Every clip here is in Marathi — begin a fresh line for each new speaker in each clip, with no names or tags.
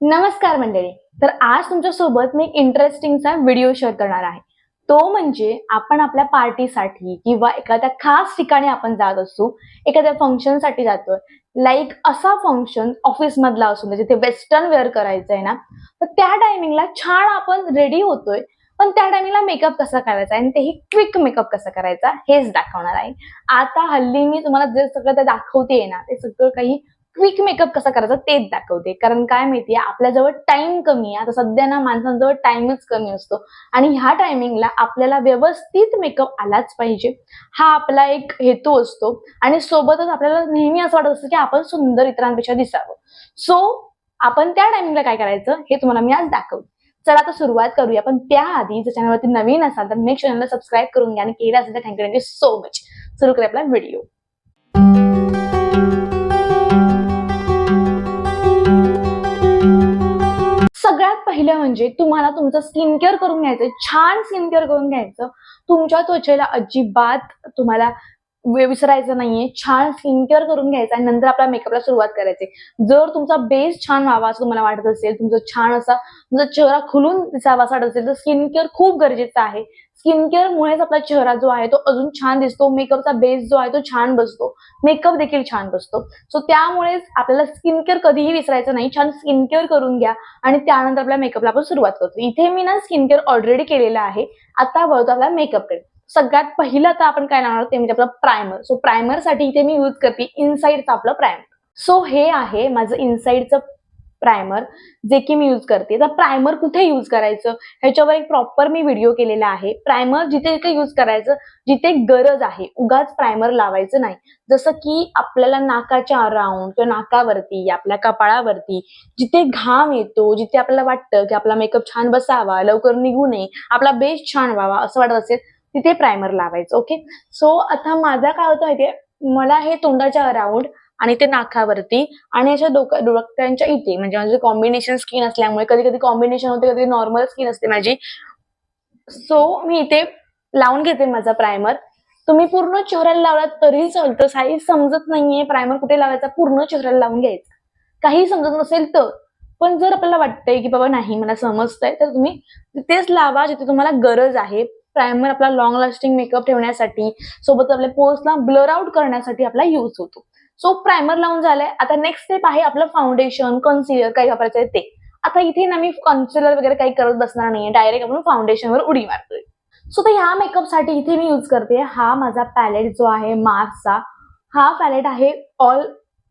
नमस्कार मंडळी. तर आज तुमच्यासोबत मी एक इंटरेस्टिंगचा व्हिडिओ शेअर करणार आहे. तो म्हणजे आपण आपल्या पार्टीसाठी किंवा एखाद्या खास ठिकाणी आपण जात असू एखाद्या फंक्शनसाठी जातोय लाईक असा फंक्शन ऑफिस मधला असून जिथे वेस्टर्न वेअर करायचं आहे ना तर त्या टायमिंगला छान आपण रेडी होतोय. पण त्या टायमिंगला मेकअप कसा करायचा आणि तेही क्विक मेकअप कसा करायचा? हेच दाखवणार आहे. आता हल्ली मी तुम्हाला जे सगळं ते दाखवते ना ते सगळं काही क्विक मेकअप कसा करायचा तेच दाखवते. कारण काय माहितीये आपल्याजवळ टाइम कमी आहे. आता सध्या ना माणसांजवळ टाइमच कमी असतो. आणि ह्या टायमिंगला आपल्याला व्यवस्थित मेकअप आलाच पाहिजे. हा आपला एक हेतू असतो. आणि सोबतच आपल्याला नेहमी असं वाटत असतं की आपण सुंदर इतरांपेक्षा दिसावं. सो आपण त्या टायमिंगला काय करायचं हे तुम्हाला मी आज दाखवते. चला आता सुरुवात करूया. पण त्याआधी जर चॅनलवरती नवीन असाल तर मेक चॅनलला सबस्क्राईब करून घ्या आणि केलं असेल तर थँक्यू थँक्यू सो मच सुरू करूया आपला व्हिडिओ सगळ्यात पहिलं म्हणजे तुम्हाला तुमचं स्किन केअर करून घ्यायचं छान स्किन केअर करून घ्यायचं. तुमच्या त्वचेला अजिबात तुम्हाला विसरायचं नाहीये. छान स्किन केअर करून घ्यायचं आणि नंतर आपल्या मेकअपला सुरुवात करायची. जर तुमचा बेस छान व्हावा असं तुम्हाला वाटत असेल तुमचं छान असा तुमचा चेहरा खुलून दिसावा असं वाटत असेल तर स्किन केअर खूप गरजेचं आहे. स्किन केअर मुळेच आपला चेहरा जो आहे तो अजून छान दिसतो मेकअपचा बेस जो आहे तो छान बसतो मेकअप देखील छान बसतो. सो त्यामुळेच आपल्याला स्किन केअर कधीही विसरायचं नाही. छान स्किन केअर करून घ्या आणि त्यानंतर आपल्या मेकअपला आपण सुरुवात करतो. इथे मी ना स्किन केअर ऑलरेडी केलेला आहे. आता वळतो आपला मेकअपकडे सगळ्यात पहिलं आता आपण काय लावणार ते म्हणजे आपलं प्रायमर सो प्रायमरसाठी इथे मी यूज करते इनसाईडचं आपलं प्रायमर सो हे आहे माझं इनसाईडचं प्रायमर जे की मी यूज करते. तर प्रायमर कुठे यूज करायचं? ह्याच्यावर एक प्रॉपर मी व्हिडिओ केलेला आहे. प्रायमर जिथे जिथे यूज करायचं जिथे गरज आहे उगाच प्रायमर लावायचं नाही. जसं की आपल्याला नाकाच्या अराउंड किंवा नाकावरती आपल्या कपाळावरती जिथे घाम येतो जिथे आपल्याला वाटतं की आपला मेकअप छान बसावा लवकर निघू नये आपला बेस छान व्हावा असं वाटत असेल तिथे प्रायमर लावायचं ओके सो आता माझा काय होतं माहितीये? मला हे तोंडाच्या अराउंड आणि ते नाकावरती आणि अशा डोक्या डोक्यांच्या इथे म्हणजे माझे कॉम्बिनेशन स्किन असल्यामुळे कधी कधी कॉम्बिनेशन होते कधी नॉर्मल स्किन असते माझी. सो मी इथे लावून घेते माझा प्रायमर तुम्ही पूर्ण चेहऱ्याला लावला तरी चालतं. साईज समजत नाहीये प्रायमर कुठे लावायचा पूर्ण चेहऱ्याला लावून घ्यायचा. काही समजत नसेल तर. पण जर आपल्याला वाटतंय की बाबा नाही मला समजतंय तर तुम्ही तिथेच लावा जिथे तुम्हाला गरज आहे. प्रायमर आपला लॉंग लास्टिंग मेकअप ठेवण्यासाठी सोबत आपल्या पोस्टला ब्लर आउट करण्यासाठी आपला यूज होतो. सो प्रायमर लावून झालंय. आता नेक्स्ट स्टेप आहे आपलं फाउंडेशन कन्सिलर काही वापरायचं आहे ते. आता इथे ना मी कन्सिलर वगैरे काही करत बसणार नाहीये. डायरेक्ट आपण फाउंडेशनवर उडी मारतोय. सो तर ह्या मेकअपसाठी इथे मी यूज करते. हा माझा पॅलेट जो आहे मार्सचा हा पॅलेट आहे ऑल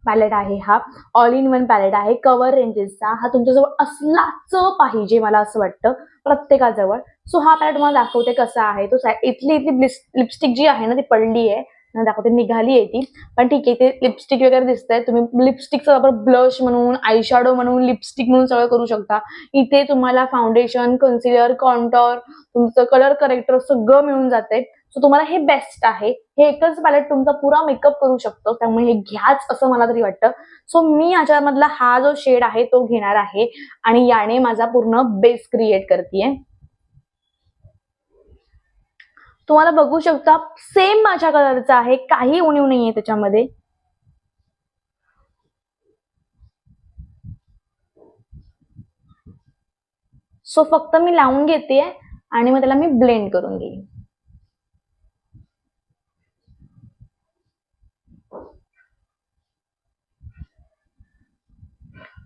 पॅलेट आहे हा. ऑल इन वन पॅलेट आहे. कवर रेंजेसचा हा तुमच्याजवळ असलाच पाहिजे मला असं वाटतं. प्रत्येकाजवळ. सो हा पॅलेट तुम्हाला दाखवते कसा आहे. तो इथली इथली लिपस्टिक जी आहे ना ती पडली आहे. दाखवते निघाली आहे ती. पण ठीक आहे ते लिपस्टिक वगैरे दिसतंय. तुम्ही लिपस्टिकचा वापर ब्लश म्हणून आयशॅडो म्हणून लिपस्टिक म्हणून सगळं करू शकता. इथे तुम्हाला फाउंडेशन कन्सिलर कॉन्टॉर तुमचं कलर करेक्टर सगळं मिळून जाते सो तुम्हाला हे बेस्ट आहे. हे एकच पॅलेट तुमचा पुरा मेकअप करू शकतो. त्यामुळे हे घ्याच असं मला तरी वाटतं. सो मी याच्यामधला हा जो शेड आहे तो घेणार आहे. आणि याने माझा पूर्ण बेस क्रिएट करते तुम्हाला बघू शकता सेम माझ्या कलरचा आहे. काही उणीव नाहीये त्याच्यामध्ये. सो फक्त मी लावून घेते आणि मग त्याला मी ब्लेंड करून घेईन.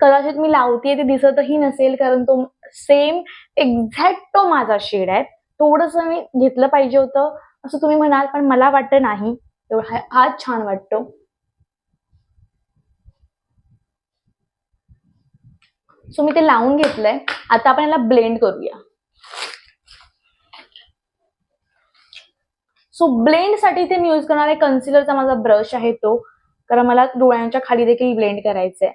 कदाचित मी लावतीये ते दिसतही नसेल कारण तो सेम एक्झॅक्ट तो माझा शेड आहे. थोडस मी घेतलं पाहिजे होतं असं तुम्ही म्हणाल पण मला वाटतं नाही. एवढा हाच छान वाटतो. सो मी ते लावून घेतलंय. आता आपण याला ब्लेंड करूया. सो ब्लेंडसाठी ते मी यूज करणार आहे कन्सिलरचा माझा ब्रश आहे तो. कारण मला डोळ्यांच्या खाली देखील ब्लेंड करायचंय.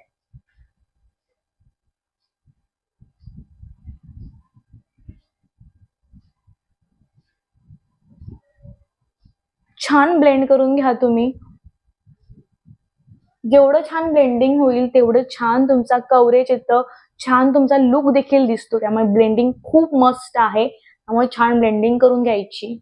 छान ब्लेंड करून घ्या तुम्ही. जेवढं छान ब्लेंडिंग होईल तेवढं छान तुमचा कव्हरेज येतं. छान तुमचा लुक देखील दिसतो. त्यामुळे ब्लेंडिंग खूप मस्त आहे. त्यामुळे छान ब्लेंडिंग करून घ्यायची.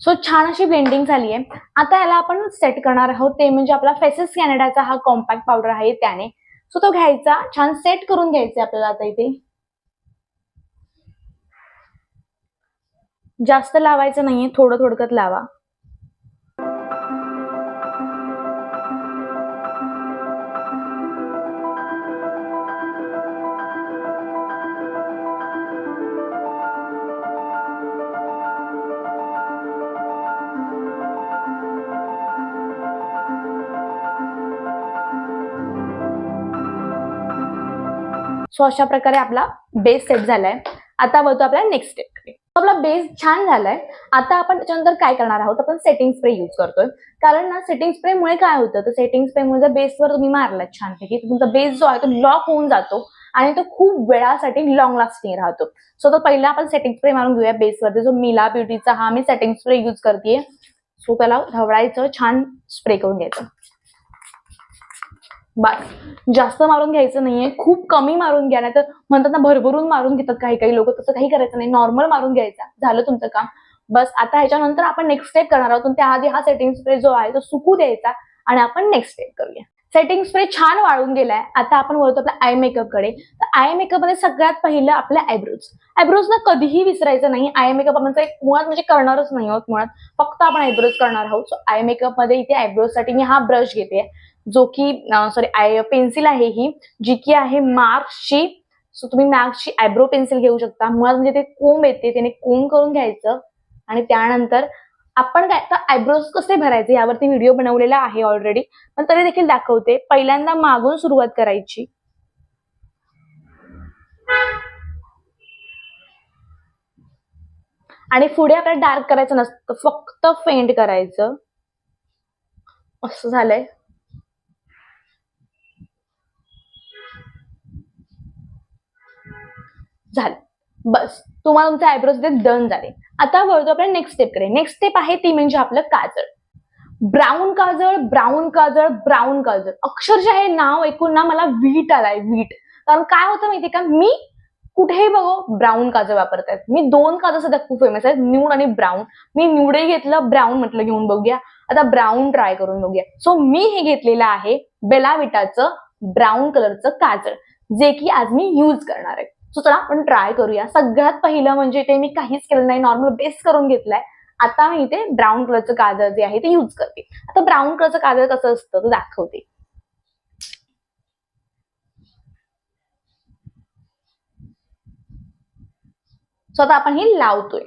सो छान अशी ब्लेंडिंग झाली आहे आता याला आपण सेट करणार आहोत. ते म्हणजे आपला फेसेस कॅनडाचा हा कॉम्पॅक्ट पावडर आहे त्याने. सो तो घ्यायचा. छान सेट करून घ्यायचा आपल्याला आता इथे. जास्त लावायचं नाहीये. थोडं थोडकत लावा. सो अशा प्रकारे आपला बेस सेट झालाय. आता वळतो आपल्या नेक्स्ट स्टेप आपला बेस छान झालाय. आता आपण त्याच्यानंतर काय करणार आहोत? आपण सेटिंग स्प्रे युज करतोय. कारण ना सेटिंग स्प्रेमुळे काय होतं? तर सेटिंग स्प्रेमुळे जर बेसवर तुम्ही मारलात छानपैकी तुमचा बेस जो आहे तो लॉक होऊन जातो आणि तो खूप वेळासाठी लॉंग लास्टिंग राहतो. सो तर पहिला आपण सेटिंग स्प्रे मारून घेऊया बेसवरती जो मिला ब्युटीचा हा मी सेटिंग स्प्रे युज करते सो त्याला ढवळायचं छान स्प्रे करून घ्यायचं. बस जास्त मारून घ्यायचं नाहीये. खूप कमी मारून घ्या नाही तर म्हणतात ना भरभरून मारून घेतात काही काही लोक. तसं काही करायचं नाही. नॉर्मल मारून घ्यायचा. झालं तुमचं काम. बस आता ह्याच्यानंतर आपण नेक्स्ट स्टेप करणार आहोत. त्याआधी हा सेटिंग स्प्रे जो आहे तो सुकू द्यायचा आणि आपण नेक्स्ट स्टेप करूया. सेटिंग स्प्रे छान वाळून गेलाय. आता आपण बोलतो आपल्या आय मेकअपकडे. तर आय मेकअपमध्ये सगळ्यात पहिलं आपल्या आयब्रोज आयब्रोज ना कधीही विसरायचं नाही. आय मेकअप आपण मुळात म्हणजे करणारच नाही आहोत मुळात. फक्त आपण आयब्रोज करणार आहोत. सो आय मेकअपमध्ये इथे आयब्रोजसाठी मी हा ब्रश घेते. जो की सॉरी आय पेन्सिल आहे ही जी की आहे मार्क्सची सो तुम्ही मार्क्सची आयब्रो पेन्सिल घेऊ शकता. मुळात म्हणजे ते कोंब येते त्याने कोंब करून घ्यायचं. आणि त्यानंतर आपण काय तर आयब्रोज कसे भरायचे यावरती व्हिडिओ बनवलेला आहे ऑलरेडी पण तरी देखील दाखवते. पहिल्यांदा मागून सुरुवात करायची. आणि पुढे आपल्याला डार्क करायचं नसतं. फक्त फेंट करायचं. असं झालंय. झालं. बस. तुम्हाला तुमचे आयब्रोज ते डन झाले. आता वळतो आपल्या नेक्स्ट स्टेपकडे नेक्स्ट स्टेप आहे ती म्हणजे आपलं काजळ. ब्राऊन काजळ ब्राऊन काजळ ब्राऊन काजळ. अक्षरशः हे नाव ऐकून ना मला वीट आलाय वीट. कारण काय होतं माहितीये का? मी कुठेही बघो ब्राऊन काजळ वापरतायत. मी दोन काजळ सध्या खूप फेमस आहेत. न्यूड आणि ब्राऊन मी न्यूडही घेतलं ब्राऊन म्हटलं घेऊन बघूया. आता ब्राऊन ट्राय करून बघूया. सो मी हे घेतलेलं आहे बेलाविटाचं ब्राऊन कलरचं काजळ जे की आज मी यूज करणार आहे. सो चला आपण ट्राय करूया. सगळ्यात पहिलं म्हणजे ते मी काहीच केलं नाही. नॉर्मल बेस करून घेतलाय. आता मी इथे ब्राऊन कलरचं काजळ जे आहे ते युज करते. आता ब्राऊन कलरचं काजळ कसं असतं ते दाखवते. सो आता आपण हे लावतोय.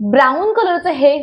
ब्राऊन कलरचं हे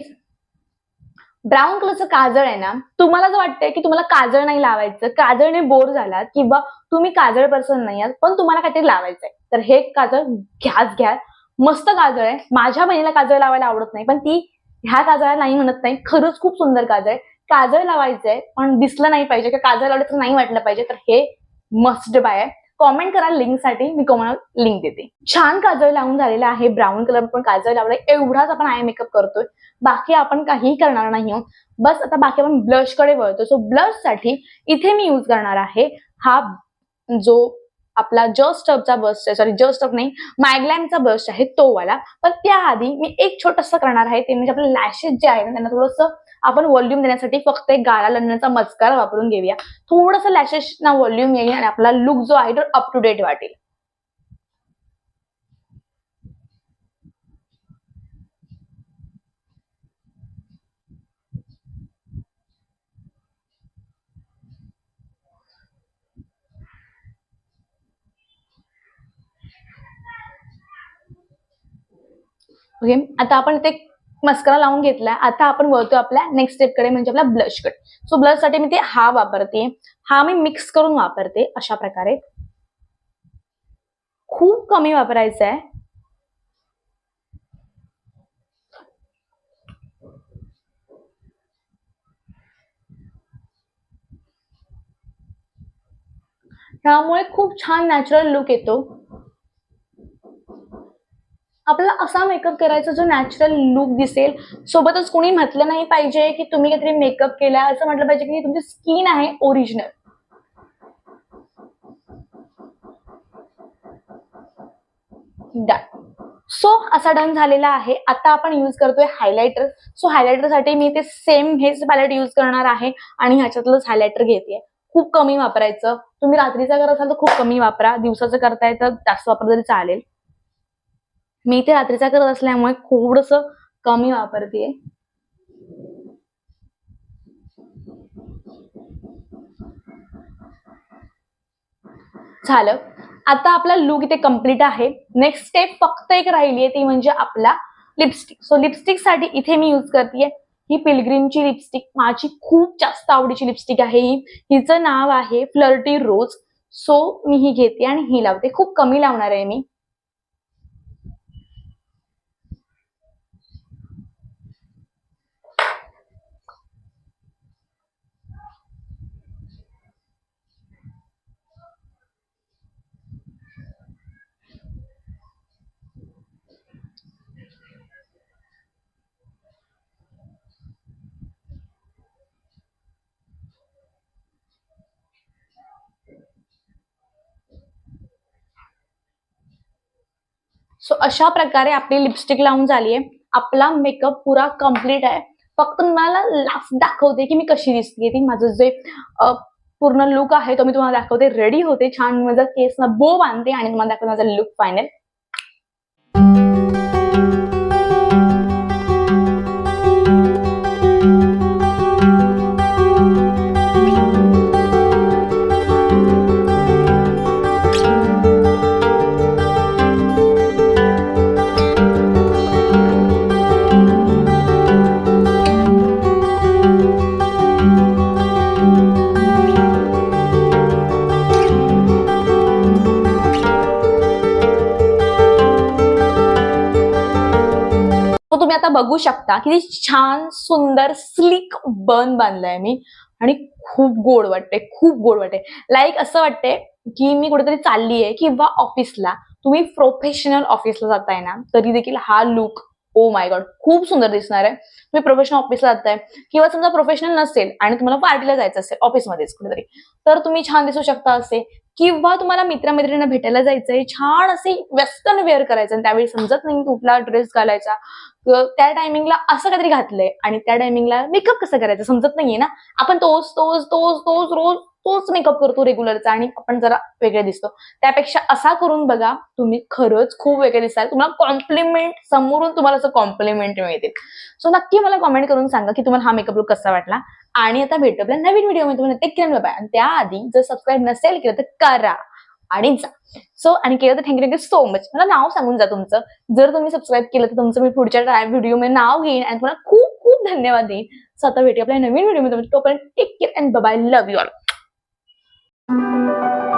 ब्राऊन कलरचं काजळ आहे ना तुम्हाला जर वाटतंय की तुम्हाला काजळ नाही लावायचं काजळने बोर झालात किंवा तुम्ही काजळ पर्सन नाही आहात पण तुम्हाला काहीतरी लावायचंय. तर हे काजळ घ्याच घ्या. मस्त काजळ आहे. माझ्या बहिणीला काजळ लावायला आवडत नाही पण ती ह्या काजळाला नाही म्हणत नाही. खरंच खूप सुंदर काजळ आहे. काजळ लावायचंय पण दिसलं नाही पाहिजे किंवा काजळ लावलं तर नाही वाटलं पाहिजे तर हे मस्ट बाय आहे. कॉमेंट करा लिंकसाठी मी तुम्हाला लिंक देते. छान काजळ लावून झालेला आहे. ब्राऊन कलर पण काजळ लावलाय. एवढाच आपण आय मेकअप करतोय. बाकी आपण काही करणार नाही आहोत. बस आता बाकी आपण ब्लशकडे वळतो. सो ब्लशसाठी इथे मी युज करणार आहे हा जो आपला जस्टअपचा बस्ट आहे. सॉरी जस्टअप नाही. मॅगलॅमचा बस्ट आहे तो वाला. पण त्याआधी मी एक छोटस करणार आहे. ते म्हणजे आपले लॅशेस जे आहे ना त्यांना थोडंसं आपण व्हॉल्यूम देण्यासाठी फक्त एक गाळा लढण्याचा मस्कार वापरून घेऊया. थोडस लॅशेस ना व्हॉल्यूम येईल आणि आपला लुक जो आहे तो अप टू डेट वाटेल. ओके आता आपण ते मस्करा लावून घेतलाय. आता आपण वळतो आपल्या नेक्स्ट स्टेपकडे म्हणजे आपला ब्लश कट सो ब्लशसाठी मी ते हा वापरते. हा मी मिक्स करून वापरते अशा प्रकारे. खूप कमी वापरायचं आहे. त्यामुळे खूप छान नॅचरल लुक येतो. आपल्याला असा मेकअप करायचा जो नॅचरल लुक दिसेल. सोबतच कोणी म्हटलं नाही पाहिजे की तुम्ही काहीतरी मेकअप केला असं म्हटलं पाहिजे की तुमची स्किन आहे ओरिजिनल डन सो असा डन झालेला आहे. आता आपण यूज करतोय हायलायटर सो हायलायटरसाठी मी ते सेम हेच पॅलेट यूज करणार आहे आणि ह्याच्यातलंच हायलायटर घेते. खूप कमी वापरायचं. तुम्ही रात्रीचा करत असाल तर खूप कमी वापरा. दिवसाचं करताय तर जास्त वापरलं तरी चालेल. मी इथे रात्रीचा करत असल्यामुळे थोडस कमी वापरते झालं. आता आपला लुक इथे कंप्लीट आहे. नेक्स्ट स्टेप फक्त एक राहिली आहे ती म्हणजे आपला लिपस्टिक सो लिपस्टिकसाठी इथे मी यूज करते ही पिलग्रीमची लिपस्टिक माझी खूप जास्त आवडीची लिपस्टिक आहे ही. हिचं नाव आहे फ्लर्टी रोज सो मी ही घेते आणि ही लावते. खूप कमी लावणार आहे मी. सो अशा प्रकारे आपली लिपस्टिक लावून झाली आहे आपला मेकअप पुरा कंप्लीट आहे. फक्त मला लास्ट दाखवते की मी कशी दिसते ती. माझं जे पूर्ण लुक आहे तो मी तुम्हाला दाखवते. रेडी होते छान. माझा केस ना बो बांधते आणि तुम्हाला दाखवते माझा लुक फायनल तुम्ही आता बघू शकता किती छान सुंदर स्लिक बन बांधलाय मी. आणि खूप गोड वाटते खूप गोड वाटते लाईक असं वाटते की मी कुठेतरी चाललीये किंवा ऑफिसला तुम्ही प्रोफेशनल ऑफिसला जाताय ना तरी देखील हा लुक ओ माय गॉड खूप सुंदर दिसणार आहे. तुम्ही प्रोफेशनल ऑफिसला जाताय किंवा समजा प्रोफेशनल नसेल आणि तुम्हाला पार्टीला जायचं असेल ऑफिसमध्येच कुठेतरी तर तुम्ही छान दिसू शकता असे. किंवा तुम्हाला मित्रमैत्रिणींना भेटायला जायचंय छान असे वेस्टर्न वेअर करायचं आणि त्यावेळी समजत नाही कुठला ड्रेस घालायचा. त्या टायमिंगला असं काहीतरी घातलंय आणि त्या टायमिंगला मेकअप कसं करायचं समजत नाहीये ना. आपण तोच तोच तोच तोच रोज तोच मेकअप करतो रेग्युलरचा आणि आपण जरा वेगळे दिसतो. त्यापेक्षा असा करून बघा तुम्ही खरंच खूप वेगळे दिसाल. तुम्हाला कॉम्प्लिमेंट समोरून तुम्हाला असं कॉम्प्लिमेंट मिळतील. सो नक्की मला कमेंट करून सांगा की तुम्हाला हा मेकअप लुक कसा वाटला. आणि आता भेटू आपल्या नवीन व्हिडिओमध्ये तुम्हाला ते किरण बाबा आणि त्याआधी जर सबस्क्राईब नसेल केलं तर करा. आणि जा. सो आणि केलं तर थँक्यू थँक्यू सो मच मला नाव सांगून जा तुमचं. जर तुम्ही सबस्क्राईब केलं तर तुमचं मी पुढच्या ट्राय व्हिडिओमध्ये नाव घेईन आणि तुम्हाला खूप खूप धन्यवाद देईन. सो आता भेटू आपल्या नवीन व्हिडिओमध्ये तोपर्यंत take care and bye love you all Música